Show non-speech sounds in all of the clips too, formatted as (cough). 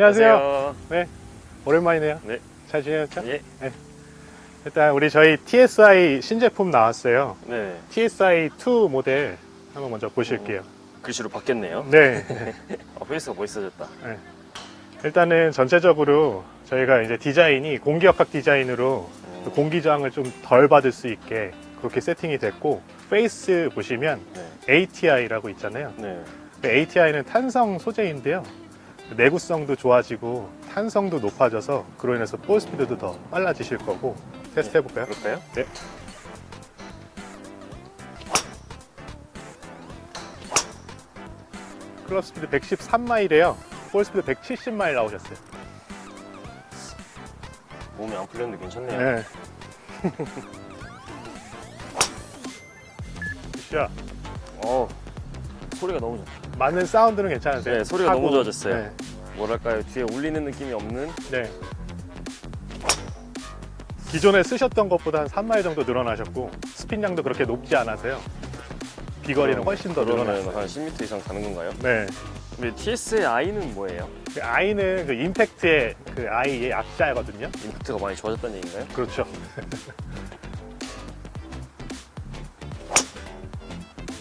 안녕하세요. 네, 오랜만이네요. 네. 잘 지내셨죠? 예. 일단 우리 저희 TSI 신제품 나왔어요. 네. TSI 2 모델 한번 먼저 보실게요. 글씨로 바뀌었네요. 네. 아, 페이스가 멋있어졌다. 일단은 전체적으로 저희가 이제 디자인이 공기역학 디자인으로 음, 공기 저항을 좀 덜 받을 수 있게 그렇게 세팅이 됐고 페이스 보시면 네. ATI라고 있잖아요. 네. ATI는 탄성 소재인데요. 내구성도 좋아지고 탄성도 높아져서 그로 인해서 볼 스피드도 더 빨라지실 거고 테스트 해볼까요? 그럴까요? 네. 클럽 스피드 113마일이에요. 볼 스피드 170마일 나오셨어요. 몸이 안 풀렸는데 괜찮네요. 네. (laughs) 굿샷. 어, 소리가 너무 좋다. 맞는 사운드는 괜찮으세요? 네, 소리가 너무 좋아졌어요. 네. 뭐랄까요, 뒤에 울리는 느낌이 없는 네. 기존에 쓰셨던 것보다 한 3마일 정도 늘어나셨고 스핀량도 그렇게 높지 않아서요. 비거리는 훨씬 더 그러면 늘어났어요. 한 10m 이상 가는 건가요? 네. 근데 TS의 I는 뭐예요? 그 I는 그 임팩트의 그 I의 약자거든요. 임팩트가 많이 좋아졌다는 얘기인가요? 그렇죠. (laughs)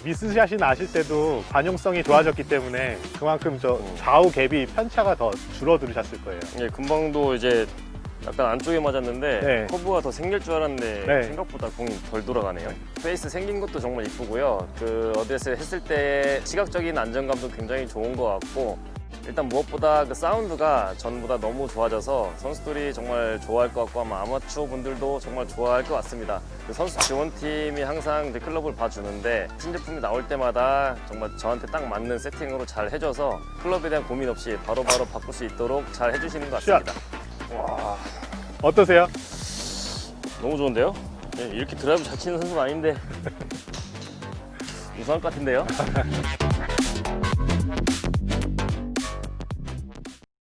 미스샷이 나실 때도 관용성이 좋아졌기 때문에 그만큼 저 음. 좌우 갭이 편차가 더 줄어들으셨을 거예요. 예, 금방도 이제 약간 안쪽에 맞았는데 네. 커브가 더 생길 줄 알았는데 네. 생각보다 공이 덜 돌아가네요. 페이스 생긴 것도 정말 이쁘고요. 그 어드레스 했을 때 시각적인 안정감도 굉장히 좋은 것 같고 일단 무엇보다 그 사운드가 전보다 너무 좋아져서 선수들이 정말 좋아할 것 같고 아마 아마추어 분들도 정말 좋아할 것 같습니다. 그 선수 지원팀이 항상 이제 클럽을 봐주는데 신제품이 나올 때마다 정말 저한테 딱 맞는 세팅으로 잘 해줘서 클럽에 대한 고민 없이 바로바로 바꿀 수 있도록 잘 해주시는 것 같습니다. 와 어떠세요? 너무 좋은데요? 네, 이렇게 드라이브 잘 치는 선수는 아닌데 (laughs) 우승할 것 같은데요? (laughs)